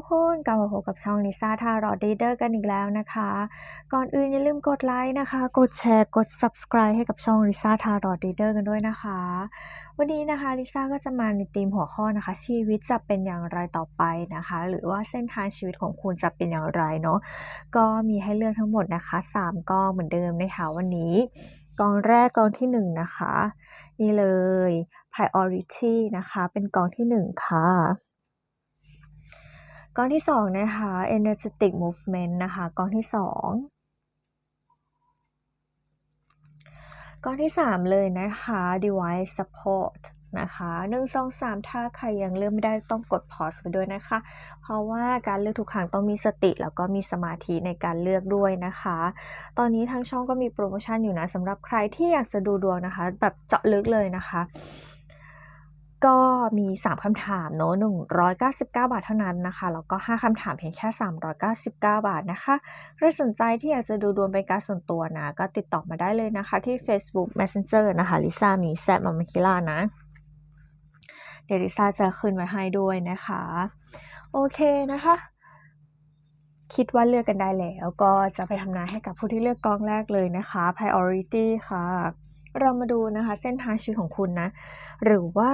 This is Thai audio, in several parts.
ทุกคนกลับมาพบกับช่องลิซ่าทารอดีเดอร์กันอีกแล้วนะคะ ก่อนอื่นอย่าลืมกดไลค์นะคะ กดแชร์ กด subscribe ให้กับช่องลิซ่าทารอดีเดอร์กันด้วยนะคะ วันนี้นะคะลิซ่าก็จะมาในธีมหัวข้อนะคะ ชีวิตจะเป็นอย่างไรต่อไปนะคะ หรือว่าเส้นทางชีวิตของคุณจะเป็นอย่างไรเนาะ ก็มีให้เลือกทั้งหมดนะคะ 3กองเหมือนเดิมนะคะวันนี้กองแรกกองที่1นนะคะ นี่เลย priority นะคะ เป็นกองที่1ค่ะ องที่2นะคะ energetic movement นะคะกองที่2กองที่3เลยนะคะ device support นะคะ1 2 3ถ้าใครยังเลือกไม่ได้ต้องกด pause ไปด้วยนะคะ เพราะว่าการเลือกทุกครั้งต้องมีสติ แล้วก็มีสมาธิในการเลือกด้วยนะคะ ตอนนี้ทางช่องก็มีโปรโมชั่นอยู่นะสำหรับใครที่อยากจะดูดวงนะคะ แบบเจาะลึกเลยนะคะ ก็มี 3 คำถามเนอะ199 บาทเท่านั้นนะคะ แล้วก็ 5 คำถามเพียงแค่ 399 บาทนะคะใครสนใจที่อยากจะดูดวงเป็นการส่วนตัวนะ ก็ติดต่อมาได้เลยนะคะ ที่ Facebook Messenger นะคะลิซ่ามีแซดมามาคิล่านะ เดี๋ยวลิซ่าจะขึ้นไว้ให้ด้วยนะคะ โอเคนะคะ คิดว่าเลือกกันได้แล้ว ก็จะไปทำนายให้กับผู้ที่เลือกกองแรกเลยนะคะ priority ค่ะ เรามาดูนะคะ เส้นทางชีวิตของคุณนะ หรือว่า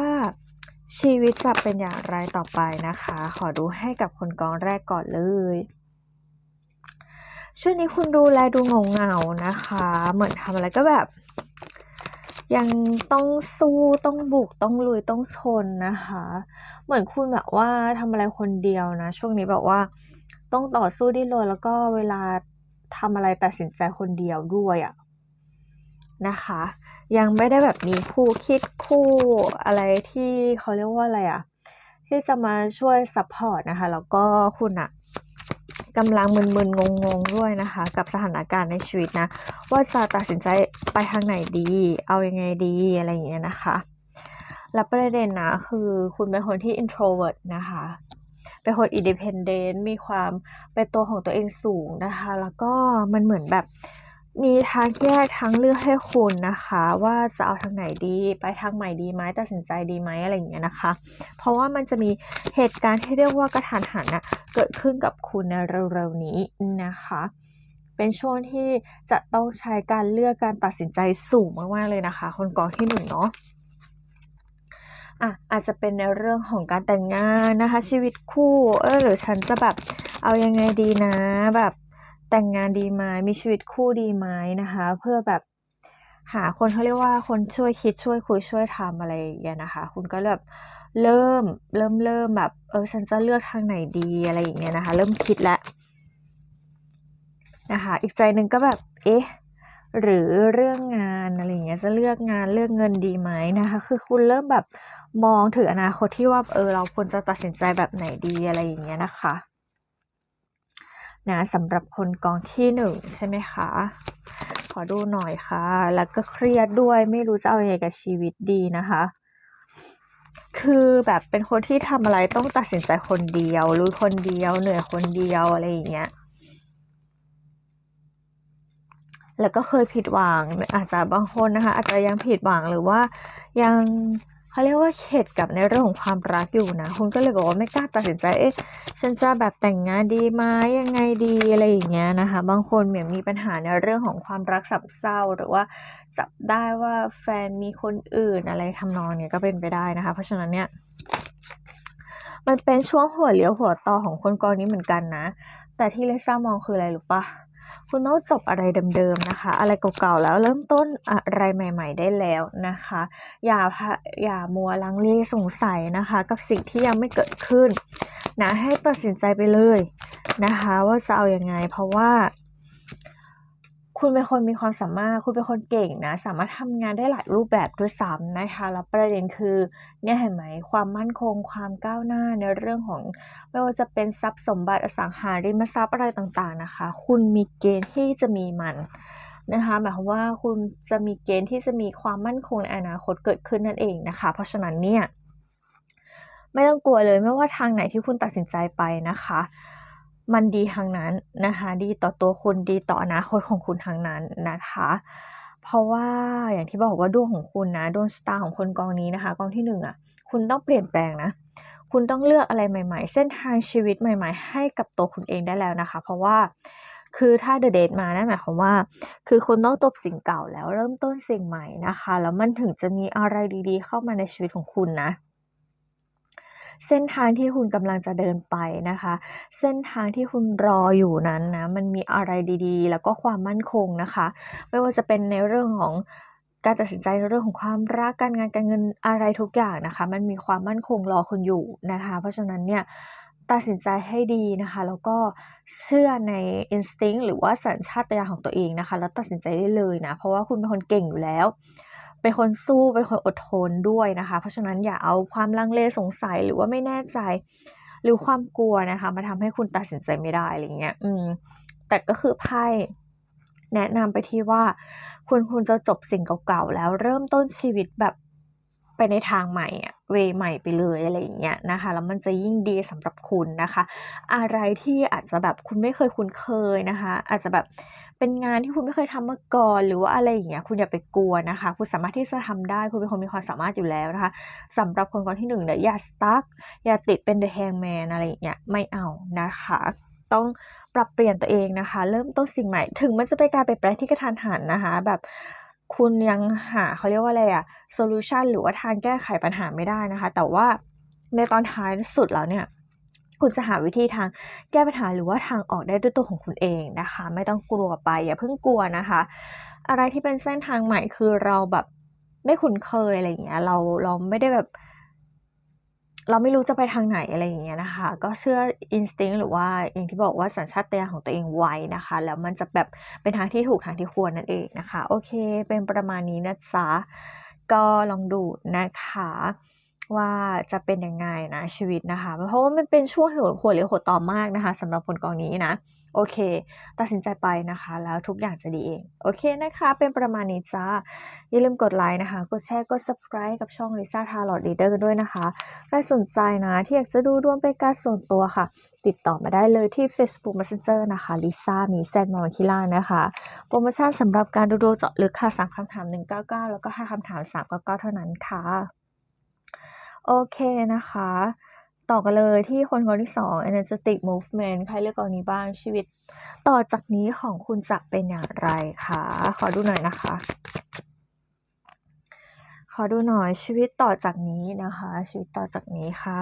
ชีวิตจะเป็นอย่างไรต่อไปนะคะ ขอดูให้กับคนกองแรกก่อนเลยช่วงนี้คุณดูแลดูเงาเงานะคะ เหมือนทำอะไรก็แบบ ยังต้องสู้ต้องบุกต้องลุยต้องชนนะคะ เหมือนคุณแบบว่าทำอะไรคนเดียวนะ ช่วงนี้แบบว่า ต้องต่อสู้ดิ้นรนแล้วก็เวลาทำอะไรตัดสินใจคนเดียวด้วยอะนะคะ ยังไม่ได้แบบมีคู่คิดคู่อะไรที่เขาเรียกว่าอะไรอะที่จะมาช่วยซัพพอร์ตนะคะ แล้วก็คุณอะกำลังมึนๆงงๆด้วยนะคะ กับสถานการณ์ในชีวิตนะ ว่าจะตัดสินใจไปทางไหนดี เอายังไงดีอะไรอย่างเงี้ยนะคะและประเด็นนะคือคุณเป็นคนที่ introvert นะคะ เป็นคน independent มีความเป็นตัวของตัวเองสูงนะคะ แล้วก็มันเหมือนแบบ มีทางแยกทางเลือกให้คุณนะคะ ว่าจะเอาทางไหนดีไปทางใหม่ดีไหมตัดสินใจดีไหมอะไรอย่างเงี้ยนะคะ เพราะว่ามันจะมีเหตุการณ์ที่เรียกว่ากระทันหันนะเกิดขึ้นกับคุณในเร็วๆนี้นะคะ เป็นช่วงที่จะต้องใช้การเลือกการตัดสินใจสูงมากๆเลยนะคะ คนกองที่หนึ่งเนาะอะอาจจะเป็นในเรื่องของการแต่งงานนะคะ ชีวิตคู่เออหรือฉันจะแบบเอายังไงดีนะแบบ แต่งงานดีไหมมีชีวิตคู่ดีไหมนะคะ เพื่อแบบหาคนเขาเรียกว่าคนช่วยคิดช่วยคุยช่วยทำอะไรอย่างเงี้ยนะคะ คุณก็แบบเริ่มเริ่มเริ่มแบบเออฉันจะเลือกทางไหนดีอะไรอย่างเงี้ยนะคะ เริ่มคิดแล้วนะคะ อีกใจหนึ่งก็แบบเอ๊ะหรือเรื่องงานอะไรอย่างเงี้ยจะเลือกงานเลือกเงินดีไหมนะคะ คือคุณเริ่มแบบมองถึงอนาคตที่ว่าเออเราควรจะตัดสินใจแบบไหนดีอะไรอย่างเงี้ยนะคะ นะสำหรับคนกองที่หนึ่งใช่ไหมคะ ขอดูหน่อยค่ะ แล้วก็เครียดด้วยไม่รู้จะเอายังไงกับชีวิตดีนะคะ คือแบบเป็นคนที่ทำอะไรต้องตัดสินใจคนเดียวรู้คนเดียวเหนื่อยคนเดียวอะไรอย่างเงี้ยแล้วก็เคยผิดหวังอาจจะบางคนนะคะอาจจะยังผิดหวังหรือว่ายัง เขาเรียกว่าเข็ดกับในเรื่องของความรักอยู่นะคุณก็เลยบอกว่าไม่กล้าตัดสินใจเอ๊ะฉันจะแบบแต่งงานดีไหมยังไงดีอะไรอย่างเงี้ยนะคะ บางคนเหมือนมีปัญหาในเรื่องของความรักสับเศร้า หรือว่าจับได้ว่าแฟนมีคนอื่นอะไรทำนองเนี้ยก็เป็นไปได้นะคะ เพราะฉะนั้นเนี่ยมันเป็นช่วงหัวเลี้ยวหัวต่อของคนกองนี้เหมือนกันนะ แต่ที่เลซ่ามองคืออะไรรู้ปะ คุณต้องจบอะไรเดิมๆนะคะ อะไรเก่าๆแล้วเริ่มต้นอะไรใหม่ ๆ ได้แล้วนะคะ อย่าอย่ามัวลังเลสงสัยนะคะ กับสิ่งที่ยังไม่เกิดขึ้นนะให้ตัดสินใจไปเลยนะคะ ว่าจะเอาอยัางไงเพราะว่า คุณเป็นคนมีความสามารถ คุณเป็นคนเก่งนะ สามารถทำงานได้หลายรูปแบบด้วยซ้ำนะคะ แล้วประเด็นคือเนี่ยเห็นไหมความมั่นคง ความก้าวหน้าในเรื่องของ ไม่ว่าจะเป็นทรัพย์สมบัติอสังหาริมทรัพย์อะไรต่างๆนะคะ คุณมีเกณฑ์ที่จะมีมันนะคะหมายความว่าคุณจะมีเกณฑ์ที่จะมีความมั่นคงในอนาคตเกิดขึ้นนั่นเองนะคะ เพราะฉะนั้นเนี่ยไม่ต้องกลัวเลยไม่ว่าทางไหนที่คุณตัดสินใจไปนะคะ มันดีทางนั้นนะคะ ดีต่อตัวคุณดีต่ออนาคตของคุณทางนั้นนะคะ เพราะว่าอย่างที่บอกว่าดวงของคุณนะดวงสตาร์ของคนกองนี้นะคะ กองที่หนึ่งอะคุณต้องเปลี่ยนแปลงนะคุณต้องเลือกอะไรใหม่ ๆ เส้นทางชีวิตใหม่ ๆ ให้กับตัวคุณเองได้แล้วนะคะ เพราะว่าคือถ้าเดอะเดทมานั่นหมายความว่า คือคุณต้องจบสิ่งเก่าแล้วเริ่มต้นสิ่งใหม่นะคะ แล้วมันถึงจะมีอะไรดีๆ เข้ามาในชีวิตของคุณนะ เส้นทางที่คุณกำลังจะเดินไปนะคะ เส้นทางที่คุณรออยู่นั้นนะ มันมีอะไรดีๆ แล้วก็ความมั่นคงนะคะ ไม่ว่าจะเป็นในเรื่องของการตัดสินใจในเรื่องของความรักการงานการเงินอะไรทุกอย่างนะคะ มันมีความมั่นคงรอคุณอยู่นะคะ เพราะฉะนั้นเนี่ยตัดสินใจให้ดีนะคะ แล้วก็เชื่อใน instinct หรือว่าสัญชาตญาณของตัวเองนะคะ แล้วตัดสินใจได้เลยนะ เพราะว่าคุณเป็นคนเก่งอยู่แล้ว เป็นคนสู้เป็นคนอดทนด้วยนะคะ เพราะฉะนั้นอย่าเอาความลังเลสงสัยหรือว่าไม่แน่ใจ หรือความกลัวนะคะ มาทำให้คุณตัดสินใจไม่ได้อะไรเงี้ยอืมแต่ก็คือไพ่แนะนำไปที่ว่าคุณคุณจะจบสิ่งเก่าๆแล้วเริ่มต้นชีวิตแบบไปในทางใหม่อะเวใหม่ไปเลยอะไรอย่างเงี้ยนะคะแล้วมันจะยิ่งดีสำหรับคุณนะคะ อะไรที่อาจจะแบบคุณไม่เคยคุ้นเคยนะคะ อาจจะแบบ เป็นงานที่คุณไม่เคยทำมาก่อน หรือว่าอะไรอย่างเงี้ยคุณอย่าไปกลัวนะคะ คุณสามารถที่จะทำได้ คุณเป็นคนมีความสามารถอยู่แล้วนะคะสำหรับคนกองที่หนึ่งเนี่ยอย่าสตั๊กอย่าติดเป็น the hangman อะไรอย่างเงี้ยไม่เอานะคะ ต้องปรับเปลี่ยนตัวเองนะคะ เริ่มต้นสิ่งใหม่ ถึงมันจะเป็นการเปลี่ยนแปลงที่กระทันหันนะคะ แบบคุณยังหาเขาเรียกว่าอะไรอะโซลูชันหรือว่าทางแก้ไขปัญหาไม่ได้นะคะ แต่ว่าในตอนท้ายสุดแล้วเนี่ย คุณจะหาวิธีทางแก้ปัญหาหรือว่าทางออกได้ด้วยตัวของคุณเองนะคะ ไม่ต้องกลัวไปอย่าเพิ่งกลัวนะคะ อะไรที่เป็นเส้นทางใหม่คือเราแบบไม่คุ้นเคยอะไรอย่างเงี้ย เราเราไม่ได้แบบ เราไม่รู้จะไปทางไหนอะไรอย่างเงี้ยนะคะ ก็เชื่อ instinct หรือว่าอย่างที่บอกว่าสัญชาตญาณของตัวเองไว้นะคะ แล้วมันจะแบบเป็นทางที่ถูกทางที่ควรนั่นเองนะคะ โอเค เป็นประมาณนี้นะจ๊ะก็ลองดูนะคะ ว่าจะเป็นยังไงนะชีวิตนะคะ เพราะว่ามันเป็นช่วงหัวหัวเรียวหัวต่อมากนะคะสำหรับคนกองนี้นะ โอเค ตัดสินใจไปนะคะ แล้วทุกอย่างจะดีเอง โอเคนะคะ เป็นประมาณนี้จ้า อย่าลืมกดไลค์นะคะ กดแชร์ กด subscribe กับช่อง Lisa Tarot Reader กันด้วยนะคะใครสนใจนะ ที่อยากจะดูดวงเป็นการส่วนตัวค่ะ ติดต่อมาได้เลยที่ Facebook Messenger นะคะ Lisa มีแซนมอนคิล่านะคะ โปรโมชั่นสำหรับการดูดวงเจาะลึกค่ะ3คำถาม 199 แล้วก็ 5คำถาม 399 เท่านั้นค่ะ โอเคนะคะ ต่อกันเลยที่คนคนที่ 2 energetic movement ใครเลือกกองนี้บ้างชีวิต ต่อจากนี้ของคุณจะเป็นอย่างไรคะขอดูหน่อยนะคะ ขอดูหน่อยชีวิตต่อจากนี้นะคะ ชีวิตต่อจากนี้ค่ะ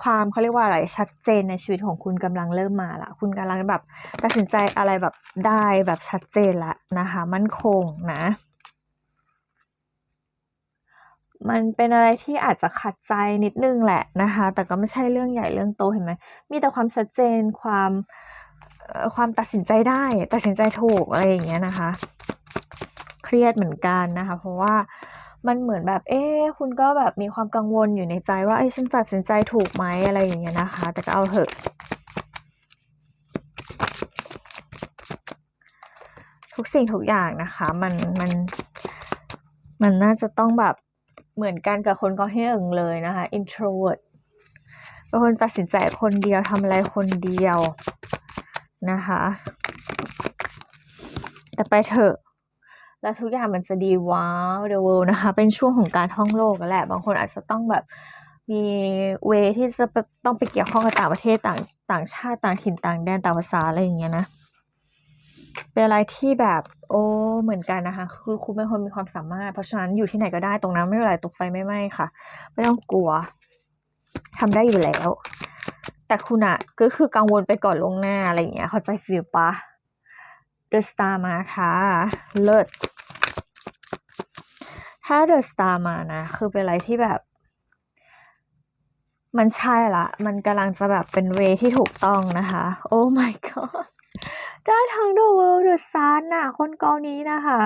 ความเขาเรียกว่าอะไรชัดเจนในชีวิตของคุณกำลังเริ่มมาละคุณกำลังแบบตัดสินใจอะไรแบบได้แบบชัดเจนละนะคะ มั่นคงนะ มันเป็นอะไรที่อาจจะขัดใจนิดนึงแหละนะคะ แต่ก็ไม่ใช่เรื่องใหญ่เรื่องโตเห็นไหม มีแต่ความชัดเจนความความตัดสินใจได้ตัดสินใจถูกอะไรอย่างเงี้ยนะคะ เครียดเหมือนกันนะคะ เพราะว่ามันเหมือนแบบ เอ๊คุณก็แบบมีความกังวลอยู่ในใจว่าเอ้ฉันตัดสินใจถูกไหมอะไรอย่างเงี้ยนะคะ แต่ก็เอาเถอะทุกสิ่งทุกอย่างนะคะ มันมันมันน่าจะต้องแบบ เหมือนกันกับคนกองที่หนึ่งเลยนะคะ introvert เป็นคนตัดสินใจคนเดียวทำอะไรคนเดียวนะคะ แต่ไปเถอะ แล้วทุกอย่างมันจะดีว้าว the world นะคะ เป็นช่วงของการท่องโลกกันแหละ บางคนอาจจะต้องแบบมีเวที่จะต้องไปเกี่ยวข้องกับต่างประเทศต่างต่างชาติต่างถิ่นต่างแดนต่างภาษาอะไรอย่างเงี้ยนะ เป็นอะไรที่แบบโอ้เหมือนกันนะคะ คือคุณเป็นคนมีความสามารถ เพราะฉะนั้นอยู่ที่ไหนก็ได้ตรงนั้นไม่เป็นไรตกไฟไม่ไหม้ค่ะ ไม่ต้องกลัวทำได้อยู่แล้ว แต่คุณอะก็คือกังวลไปก่อนลงหน้าอะไรอย่างเงี้ย เข้าใจฟีลปะ The Star มาค่ะ เลิศถ้า The Star มานะ คือเป็นอะไรที่แบบ มันใช่ละ มันกำลังจะแบบเป็นเวที่ถูกต้องนะคะ โอ้ my god ได้ทั้ง The World The Sun น่ะ คนกองนี้นะคะ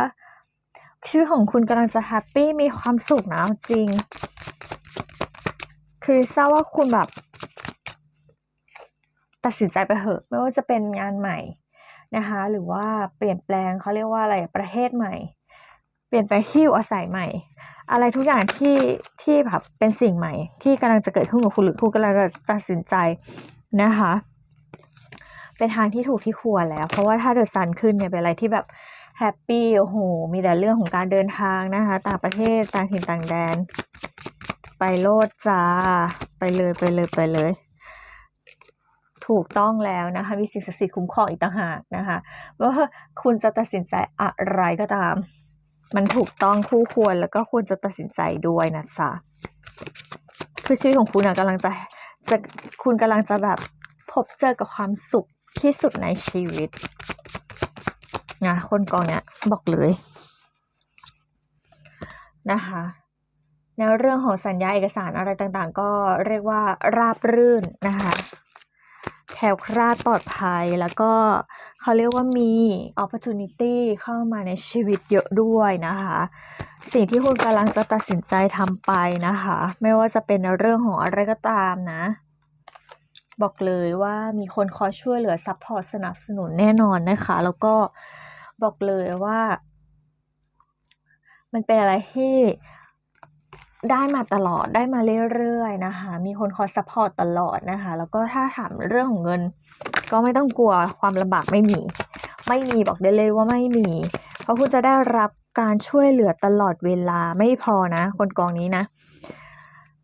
ชีวิตของคุณกำลังจะแฮปปี้มีความสุขนะจริง คือทราบว่าคุณแบบ ตัดสินใจไปเถอะไม่ว่าจะเป็นงานใหม่นะคะ หรือว่าเปลี่ยนแปลงเขาเรียกว่าอะไรประเทศใหม่ เปลี่ยนไปที่อยู่อาศัยใหม่ อะไรทุกอย่างที่ที่แบบเป็นสิ่งใหม่ ที่กำลังจะเกิดขึ้นกับคุณหรือคุณกำลังจะตัดสินใจนะคะ เป็นทางที่ถูกที่ควรแล้ว เพราะว่าถ้าเดอะซันขึ้นเนี่ยเป็นอะไรที่แบบแฮปปี้โอ้โห มีแต่เรื่องของการเดินทางนะคะ ต่างประเทศต่างถิ่นต่างแดน ไปโลดจ้า ไปเลยไปเลยไปเลยถูกต้องแล้วนะคะมีสิ่งศักดิ์สิทธิ์คุ้มครองอีกต่างหากนะคะว่าคุณจะตัดสินใจอะไรก็ตาม มันถูกต้องคู่ควรแล้วก็ควรจะตัดสินใจด้วยนะจ๊ะคือชีวิตของคุณนะกำลังจะจะคุณกำลังจะแบบพบเจอกับความสุข ที่สุดในชีวิตนะคนกองเนี้ยบอกเลยนะคะในเรื่องของสัญญาเอกสารอะไรต่างๆ ก็เรียกว่าราบรื่นนะคะแคล้วคลาดปลอดภัยแล้วก็เขาเรียกว่ามี opportunity เข้ามาในชีวิตเยอะด้วยนะคะ สิ่งที่คุณกำลังจะตัดสินใจทำไปนะคะ ไม่ว่าจะเป็นในเรื่องของอะไรก็ตามนะ บอกเลยว่ามีคนคอยช่วยเหลือซัพพอร์ตสนับสนุนแน่นอนนะคะ แล้วก็บอกเลยว่า มันเป็นอะไรที่ได้มาตลอดได้มาเรื่อยๆนะคะ มีคนคอยซัพพอร์ตตลอดนะคะ แล้วก็ถ้าถามเรื่องของเงิน ก็ไม่ต้องกลัวความลำบากไม่มี ไม่มีบอกได้เลยว่าไม่มี เพราะคุณจะได้รับการช่วยเหลือตลอดเวลาไม่พอนะ คนกองนี้นะ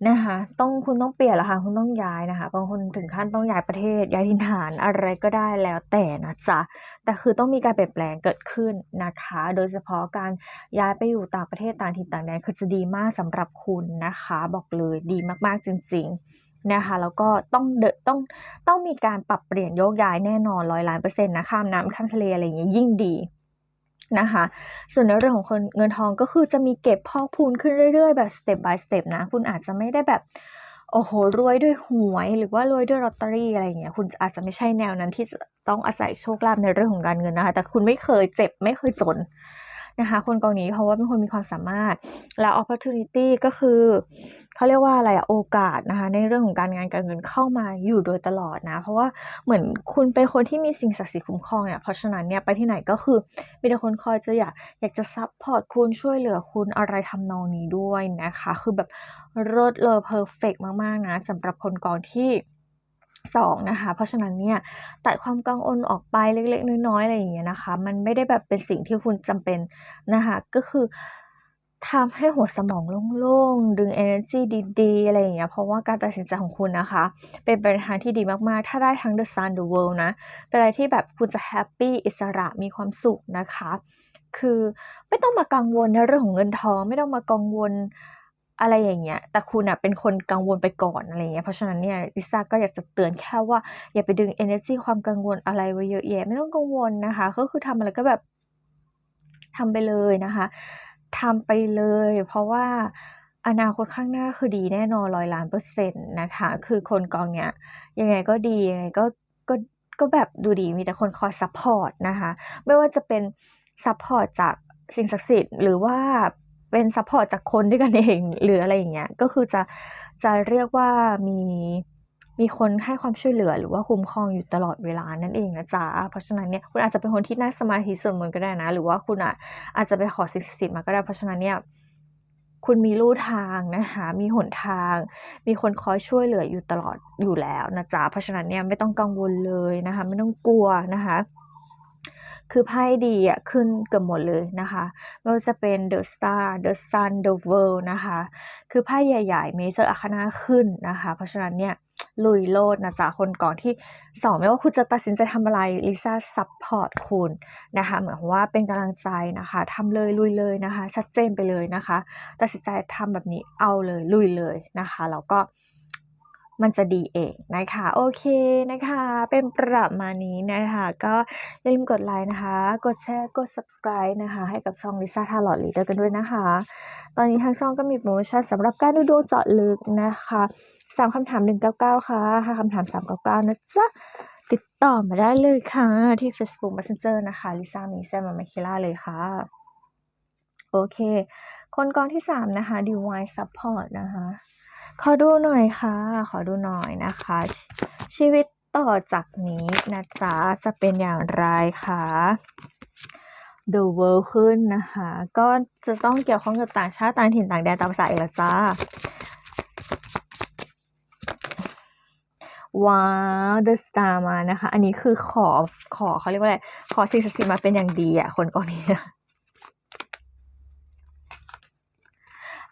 นะคะ ต้องคุณต้องเปลี่ยนละค่ะ คุณต้องย้ายนะคะบางคนถึงขั้นต้องย้ายประเทศ ย้ายถิ่นฐานอะไรก็ได้แล้วแต่นะจ๊ะแต่คือต้องมีการเปลี่ยนแปลงเกิดขึ้นนะคะ โดยเฉพาะการย้ายไปอยู่ต่างประเทศต่างถิ่นต่างแดนคือจะดีมากสำหรับคุณนะคะ บอกเลยดีมากๆจริง ๆนะคะ แล้วก็ต้องเดต้องต้องมีการปรับเปลี่ยนโยกย้ายแน่นอนร้อยล้านเปอร์เซ็นต์นะข้ามน้ำข้ามทะเลอะไรอย่างเงี้ยยิ่งดี นะคะ ส่วนในเรื่องของคนเงินทองก็คือจะมีเก็บพอกพูนขึ้นเรื่อยๆ แบบ step by step นะ คุณอาจจะไม่ได้แบบ โอ้โห รวยด้วยหวยหรือว่ารวยด้วยลอตเตอรี่อะไรอย่างเงี้ย คุณอาจจะไม่ใช่แนวนั้นที่จะต้องอาศัยโชคลาภในเรื่องของการเงินนะคะ แต่คุณไม่เคยเจ็บไม่เคยจน นะคะคนกองนี้เพราะว่าเป็นคนมีความสามารถ แล้ว opportunity ก็คือเขาเรียกว่าอะไรอะโอกาสนะคะในเรื่องของการงานการเงินเข้ามาอยู่โดยตลอดนะ เพราะว่าเหมือนคุณเป็นคนที่มีสิ่งศักดิ์สิทธิ์คุ้มครองเนี่ยเพราะฉะนั้นเนี่ยไปที่ไหนก็คือมีแต่คนคอยจะอยากอยากจะซัพพอร์ตคุณช่วยเหลือคุณอะไรทำนองนี้ด้วยนะคะ คือแบบเลิศเลยเพอร์เฟกมากๆนะสำหรับคนกองที่ องนะคะ เพราะฉะนั้นเนี่ยตัดความกังวลออกไปเล็กๆ น้อยๆอะไรอย่างเงี้ยนะคะ มันไม่ได้แบบเป็นสิ่งที่คุณจำเป็นนะคะก็คือทำให้หัวสมองโล่งๆ ดึง energy ดีๆ อะไรอย่างเงี้ย เพราะว่าการตัดสินใจของคุณนะคะ เป็นไปในทางที่ดีมากๆ ถ้าได้ทั้ง the sun the world นะ เป็นอะไรที่แบบคุณจะแฮปปี้อิสระมีความสุขนะคะ คือไม่ต้องมากังวลในเรื่องของเงินทอง ไม่ต้องมากังวล อะไรอย่างเงี้ย แต่คุณอะเป็นคนกังวลไปก่อนอะไรเงี้ย เพราะฉะนั้นเนี่ยลิซ่าก็อยากจะเตือนแค่ว่าอย่าไปดึง energy ความกังวลอะไรไว้เยอะแยะ ไม่ต้องกังวลนะคะ ก็คือทำอะไรก็แบบทำไปเลยนะคะทำไปเลย เพราะว่าอนาคตข้างหน้าคือดีแน่นอนร้อยล้านเปอร์เซ็นต์นะคะ คือคนกองเนี้ยยังไงก็ดียังไงก็ก็ก็แบบดูดีมีแต่คนคอยซัพพอร์ตนะคะ ไม่ว่าจะเป็นซัพพอร์ตจากสิ่งศักดิ์สิทธิ์หรือว่า เป็นซัพพอร์ตจากคนด้วยกันเองหรืออะไรอย่างเงี้ยก็คือจะจะเรียกว่ามีมีคนให้ความช่วยเหลือหรือว่าคุ้มครองอยู่ตลอดเวลานั่นเองนะจ๊ะ เพราะฉะนั้นเนี่ยคุณอาจจะเป็นคนที่น่าสมาธิสวดมนต์ก็ได้นะ หรือว่าคุณอะอาจจะไปขอสิ่งศักดิ์สิทธิ์มาก็ได้ เพราะฉะนั้นเนี่ยคุณมีลู่ทางนะคะ มีหนทาง มีคนคอยช่วยเหลืออยู่ตลอดอยู่แล้วนะจ๊ะ เพราะฉะนั้นเนี่ยไม่ต้องกังวลเลยนะคะ ไม่ต้องกลัวนะคะ คือไพ่ดีอะขึ้นเกือบหมดเลยนะคะไม่ว่าจะเป็น The Star The Sun The World นะคะ คือไพ่ใหญ่ๆ Major Arcana ขึ้นนะคะ เพราะฉะนั้นเนี่ยลุยโลดนะจ๊ะคนก่อนที่สองไม่ว่าคุณจะตัดสินใจทำอะไรลิซ่าซัพพอร์ตคุณนะคะเหมือนว่าเป็นกำลังใจนะคะทำเลยลุยเลยนะคะ ชัดเจนไปเลยนะคะ ตัดสินใจทำแบบนี้เอาเลยลุยเลยนะคะแล้วก็ มันจะดีเองนะคะ โอเคนะคะ เป็นประมาณนี้นะคะ ก็อย่าลืมกดไลค์นะคะ กดแชร์ กด subscribe นะคะ ให้กับช่องลิซ่าทาร์ลอดลีเดอร์กันด้วยนะคะ ตอนนี้ทางช่องก็มีโปรโมชั่นสำหรับการดูดวงเจาะลึกนะคะสามคำถาม199ค่ะห้าคำถาม399นะจ๊ะติดต่อมาได้เลยค่ะ ที่ Facebook Messenger นะคะลิซ่ามีแซมมาคิล่าเลยค่ะ โอเค คนกองที่3นะคะ Divine Support นะคะ ขอดูหน่อยค่ะ ขอดูหน่อยนะคะ ชีวิตต่อจากนี้นะจ๊ะจะเป็นอย่างไรคะ The World ขึ้นนะคะ ก็จะต้องเกี่ยวข้องกับต่างชาติต่างถิ่นต่างแดนตามภาษาอีกแล้วจ้าว้าว The Star มานะคะ อันนี้คือขอขอเขาเรียกว่าอะไร ขอสิ่งศักดิ์สิทธิ์มาเป็นอย่างดีอะคนกองนี้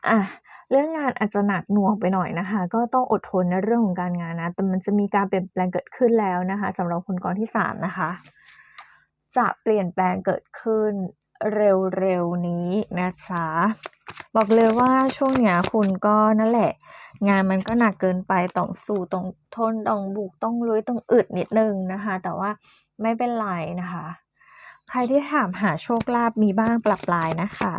อะ เรื่องงานอาจจะหนักหน่วงไปหน่อยนะคะ ก็ต้องอดทนในเรื่องของการงานนะ แต่มันจะมีการเปลี่ยนแปลงเกิดขึ้นแล้วนะคะสำหรับคนกอที่สามนะคะ จะเปลี่ยนแปลงเกิดขึ้นเร็วๆนี้นะจ๊ะบอกเลยว่าช่วงเนี้ยคุณก็นั่นแหละ งานมันก็หนักเกินไปต้องสู้ต้องทนต้องบุกต้องลุยต้องอึดนิดนึงนะคะ แต่ว่าไม่เป็นไรนะคะ ใครที่ถามหาโชคลาภมีบ้างปรับปลายนะคะ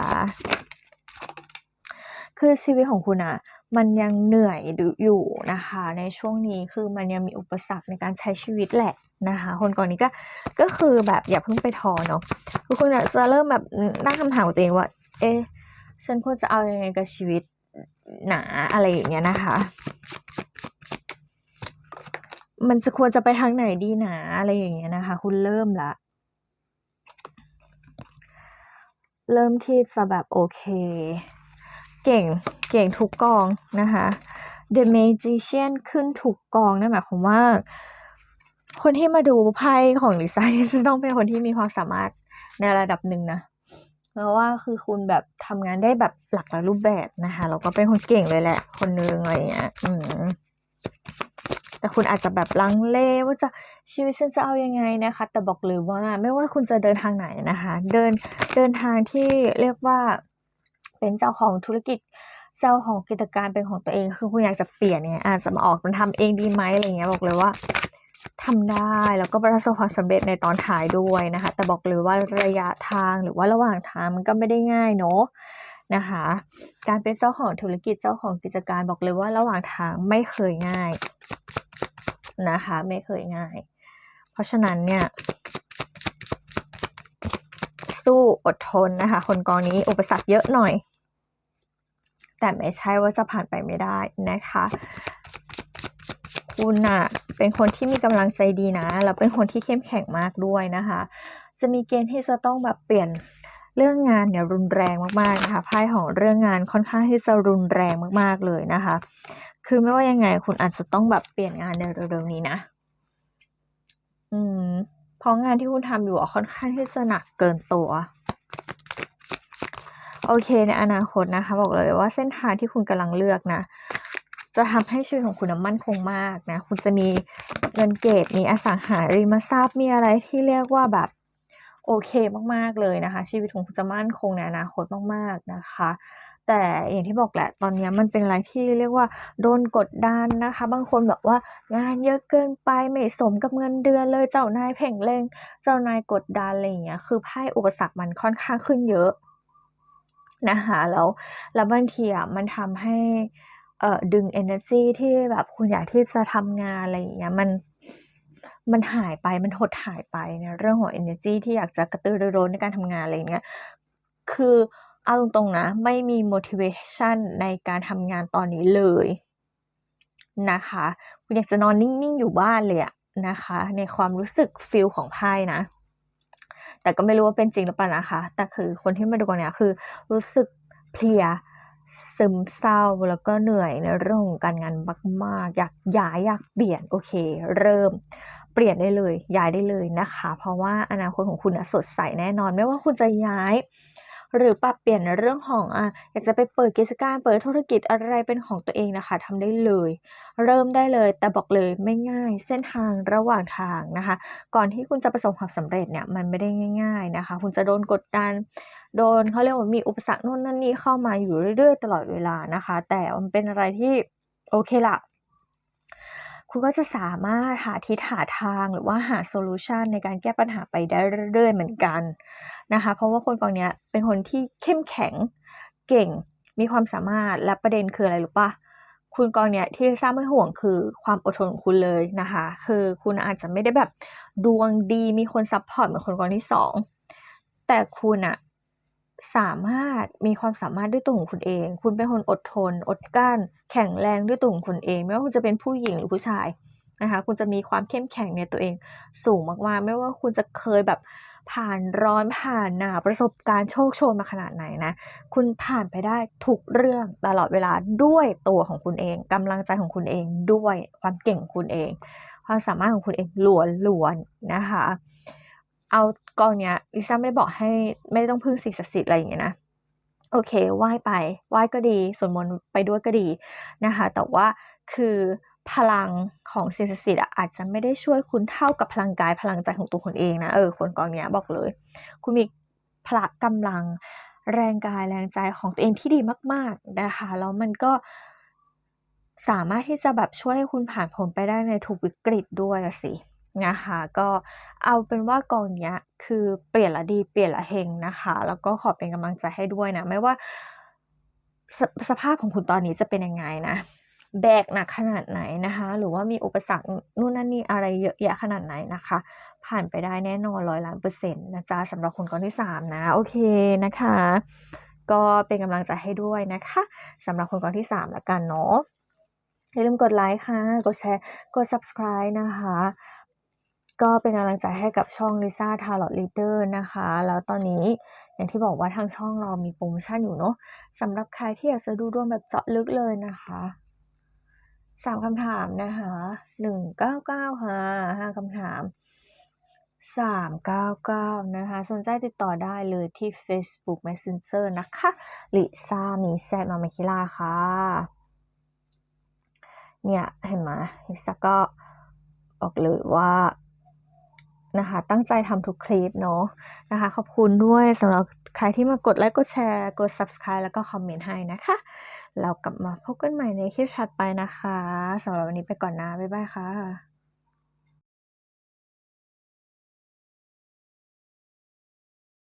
คือชีวิตของคุณอะมันยังเหนื่อยอยู่นะคะ ในช่วงนี้คือมันยังมีอุปสรรคในการใช้ชีวิตแหละนะคะ คนก่อนนี้ก็ก็คือแบบอย่าเพิ่งไปท้อเนาะคือคุณจะเริ่มแบบตั้งคำถามตัวเองว่า เอ๊ะฉันควรจะเอาอยังไงกับชีวิตหนาอะไรอย่างเงี้ยนะคะ มันจะควรจะไปทางไหนดีหนาอะไรอย่างเงี้ยนะคะ คุณเริ่มละเริ่มที่จะแบบโอเค เก่งเก่งทุกกองนะคะ The Magician ขึ้นทุกกองนั่นหมายความว่า คนที่มาดูไพ่ของลิซ่าจะต้องเป็นคนที่มีความสามารถในระดับหนึ่งนะเพราะว่าคือคุณแบบทำงานได้แบบหลากหลายรูปแบบนะคะแล้วก็เป็นคนเก่งเลยแหละ คนนึงอะไรเงี้ยอืมแต่คุณอาจจะแบบลังเลว่าจะชีวิตฉันจะเอายังไงนะคะ แต่บอกเลยว่าไม่ว่าคุณจะเดินทางไหนนะคะ เดินเดินทางที่เรียกว่า เป็นเจ้าของธุรกิจเจ้าของกิจการเป็นของตัวเอง คือคุณอยากจะเปลี่ยนเนี่ยอาจจะมาออกมันทำเองดีไหมอะไรเงี้ยบอกเลยว่าทำได้แล้วก็ประสบความสำเร็จในตอนท้ายด้วยนะคะ แต่บอกเลยว่าระยะทางหรือว่าระหว่างทางมันก็ไม่ได้ง่ายเนาะนะคะ การเป็นเจ้าของธุรกิจเจ้าของกิจการบอกเลยว่าระหว่างทางไม่เคยง่ายนะคะ ไม่เคยง่าย เพราะฉะนั้นเนี่ย สู้อดทนนะคะ คนกองนี้อุปสรรคเยอะหน่อย แต่ไม่ใช่ว่าจะผ่านไปไม่ได้นะคะ คุณอะเป็นคนที่มีกำลังใจดีนะ แล้วเป็นคนที่เข้มแข็งมากด้วยนะคะ จะมีเกณฑ์ที่จะต้องแบบเปลี่ยนเรื่องงานเนี่ยรุนแรงมากๆนะคะไพ่ของเรื่องงานค่อนข้างที่จะรุนแรงมากๆเลยนะคะ คือไม่ว่ายังไงคุณอาจจะต้องแบบเปลี่ยนงานในเร็วๆนี้นะ อืม ราะงานที่คุณทำอยู่ค่อนข้างที่จะหนักเกินตัว โอเคในอนาคตนะคะ บอกเลยว่าเส้นทางที่คุณกำลังเลือกนะ จะทำให้ชีวิตของคุณมั่นคงมากนะ คุณจะมีเงินเก็บมีอสังหาริมทรัพย์มีอะไรที่เรียกว่าแบบโอเคมากๆเลยนะคะ ชีวิตของคุณจะมั่นคงในอนาคตมากๆนะคะ แต่อย่างที่บอกแหละตอนนี้มันเป็นอะไรที่เรียกว่าโดนกดดันนะคะ บางคนแบบว่างานเยอะเกินไปไม่สมกับเงินเดือนเลยเจ้านายเพ่งเล็งเจ้านายกดดันอะไรอย่างเงี้ยคือไพ่อุปสรรคมันค่อนข้างขึ้นเยอะนะคะแล้วแล้วบางทีอะมันทำให้เอ่อดึง energy ที่แบบคุณอยากที่จะทำงานอะไรอย่างเงี้ยมันมันหายไปมันหดหายไปในเรื่องของ energy ที่อยากจะกระตือรือร้นในการทำงานอะไรอย่างเงี้ยคือ เอาตรงๆนะ ไม่มี motivation ในการทำงานตอนนี้เลยนะคะคุณอยากจะนอนนิ่งๆอยู่บ้านเลยอะนะคะ ในความรู้สึกฟิลของไพ่นะ แต่ก็ไม่รู้ว่าเป็นจริงหรือเปล่านะคะ แต่คือคนที่มาดูกันเนี่ยคือรู้สึกเพลียซึมเศร้าแล้วก็เหนื่อยในเรื่องของการงานมากๆอยากย้ายอยากเปลี่ยนโอเค เริ่มเปลี่ยนได้เลยย้ายได้เลยนะคะ เพราะว่าอนาคตของคุณสดใสแน่นอน ไม่ว่าคุณจะย้าย หรือปรับเปลี่ยนเรื่องของอะอยากจะไปเปิดกิจการเปิดธุรกิจอะไรเป็นของตัวเองนะคะทำได้เลย เริ่มได้เลยแต่บอกเลยไม่ง่ายเส้นทางระหว่างทางนะคะ ก่อนที่คุณจะประสบความสำเร็จเนี่ยมันไม่ได้ง่าย ๆนะคะ คุณจะโดนกดดันโดนเขาเรียกว่ามีอุปสรรคนู่นนั่นนี่เข้ามาอยู่เรื่อยๆ ตลอดเวลานะคะ แต่มันเป็นอะไรที่โอเคละ คุณก็จะสามารถหาทิศหาทางหรือว่าหาโซลูชันในการแก้ปัญหาไปได้เรื่อยๆเหมือนกันนะคะ เพราะว่าคนกองนี้เป็นคนที่เข้มแข็งเก่งมีความสามารถและประเด็นคืออะไรรู้ปะคุณกองเนี้ยที่สร้างไม่ห่วงคือความอดทนของคุณเลยนะคะ คือคุณอาจจะไม่ได้แบบดวงดีมีคนซัพพอร์ตเหมือนคนกองที่สองแต่คุณอะ สามารถมีความสามารถด้วยตัวของคุณเอง คุณเป็นคนอดทน อดกลั้น แข็งแรงด้วยตัวของคุณเอง ไม่ว่าคุณจะเป็นผู้หญิงหรือผู้ชายนะคะคุณจะมีความเข้มแข็งในตัวเองสูงมากๆ ไม่ว่าคุณจะเคยแบบผ่านร้อนผ่านหนาวประสบการณ์โชคโชนมาขนาดไหนนะ คุณผ่านไปได้ทุกเรื่องตลอดเวลาด้วยตัวของคุณเองกำลังใจของคุณเองด้วยความเก่งของคุณเอง ความสามารถของคุณเองล้วนๆนะคะ เอากองเนี้ยลิซ่าไม่ได้บอกให้ไม่ได้ต้องพึ่งสิ่งศักดิ์สิทธิ์อะไรอย่างเงี้ยนะโอเคไหว้ไปไหว้ก็ดีสวดมนต์ไปด้วยก็ดีนะคะ แต่ว่าคือพลังของสิ่งศักดิ์สิทธิ์อะอาจจะไม่ได้ช่วยคุณเท่ากับพลังกายพลังใจของตัวคุณเองนะเออคนกองเนี้ยบอกเลย คุณมีพละกำลังแรงกายแรงใจของตัวเองที่ดีมาก ๆนะคะแล้วมันก็สามารถที่จะแบบช่วยให้คุณผ่านพ้นไปได้ในทุกวิกฤตด้วยสิ นะคะ ก็เอาเป็นว่ากองเนี้ยคือเปลี่ยนละดีเปลี่ยนละเฮงนะคะ แล้วก็ขอเป็นกำลังใจให้ด้วยนะ ไม่ว่าสสภาพของคุณตอนนี้จะเป็นยังไงนะแบกหนักขนาดไหนนะคะ หรือว่ามีอุปสรรคนู่นนั่นนี่อะไรเยอะแยะขนาดไหนนะคะ ผ่านไปได้แน่นอนร้อยล้านเปอร์เซ็นต์นะจ๊ะสำหรับคนกองที่3นะ โอเคนะคะ ก็เป็นกำลังใจให้ด้วยนะคะสำหรับคนกองที่3ละกันเนาะอย่าลืมกดไลค์ค่ะ กดแชร์ กด subscribe นะคะ ก็เป็นกำลังใจให้กับช่อง Lisa Tarot Leader นะคะ แล้วตอนนี้อย่างที่บอกว่าทางช่องเรามีโปรโมชั่นอยู่เนาะสำหรับใครที่อยากจะดูดวงแบบเจาะลึกเลยนะคะสามคำถามนะคะหนึ่งเก้าเก้าค่ะห้าคำถามสามเก้าเก้านะคะสนใจติดต่อได้เลยที่ Facebook Messenger นะคะลิซ่ามีแซดมาเมคิล่าค่ะ เนี่ย เห็นไหมลิซ่าก็บอกเลยว่า นะคะ ตั้งใจทำทุกคลิปเนาะนะคะ ขอบคุณด้วยสำหรับใครที่มากดไลค์กดแชร์กด subscribe แล้วก็คอมเมนต์ให้นะคะ เรากลับมาพบกันใหม่ในคลิปถัดไปนะคะสำหรับวันนี้ไปก่อนนะ บ๊ายบายค่ะ